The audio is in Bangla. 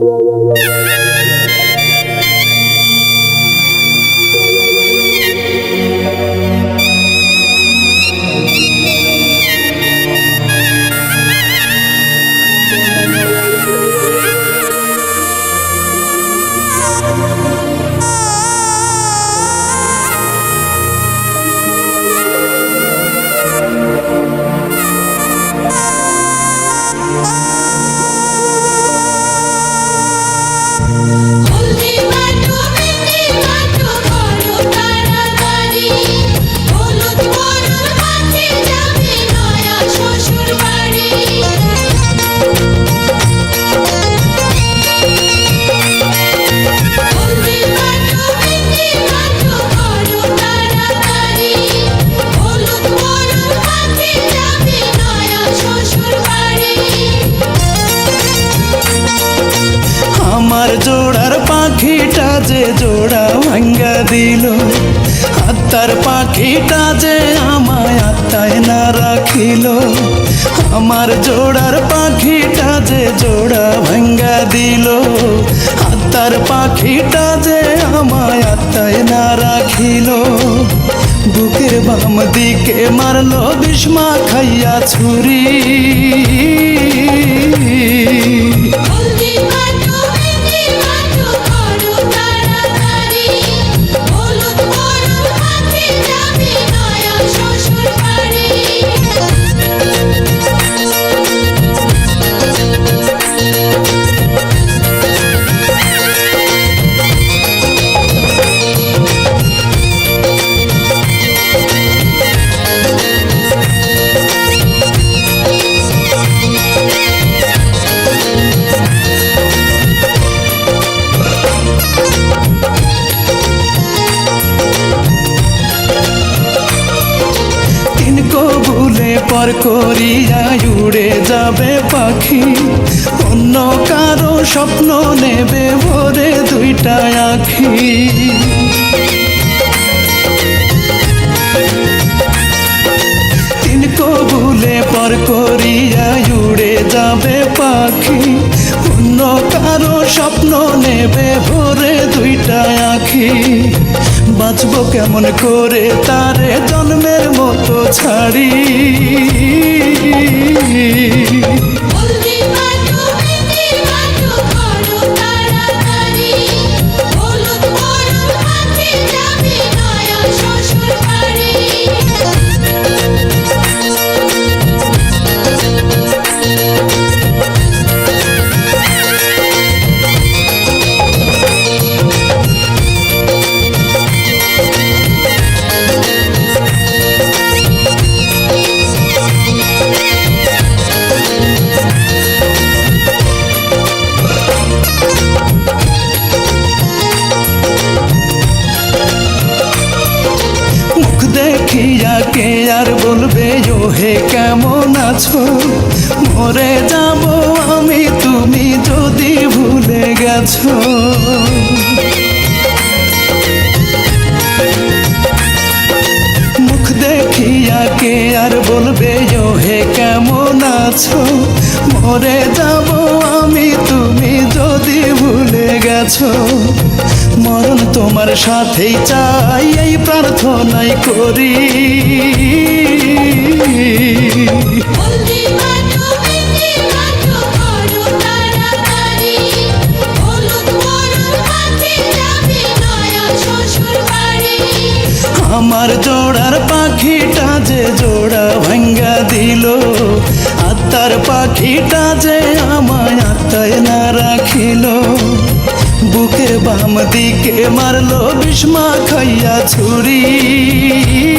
Thank you. যে জোড়া ভাঙ্গা দিল। আত্মার পাখিটা যে আমায় আত্মায় না রাখিল। আমার জোড়ার পাখিটা যে জোড়া ভাঙ্গা দিল। আত্মার পাখিটা যে আমায় আত্মায় না রাখিল। বুকের বাম দিকে মারলো বিষ্মা খাইয়া ছুরি। পর করিয়া উড়ে যাবে পাখি। অন্য কারও স্বপ্ন নেবে ভরে দুইটা আখি। তিনকো ভুলে পর করিয়া উড়ে যাবে পাখি। অন্য কারও স্বপ্ন নেবে ভরে দুইটা আখি। বাঁচবো কেমন করে তারে জন্মের মতো ছাড়ি। কে আর বলবে হে কেমন আছো? মরে যাব আমি, তুমি যদি ভুলে গেছো। মুখ দেখিয়া কে আর বলবে হে কেমন আছো? মরে যাব আমি, তুমি যদি ভুলে গেছো। মরণ তোমার সাথেই চাই এই প্রার্থনাই করি। আমার জোড়ার পাখিটা যে জোড়া ভাঙ্গা দিল আত্মার পাখিটা যে আমায় আত্মায় না রাখিল। বুকের বাম দিকে মারলো বিষ্মা খাইয়া ছুরি।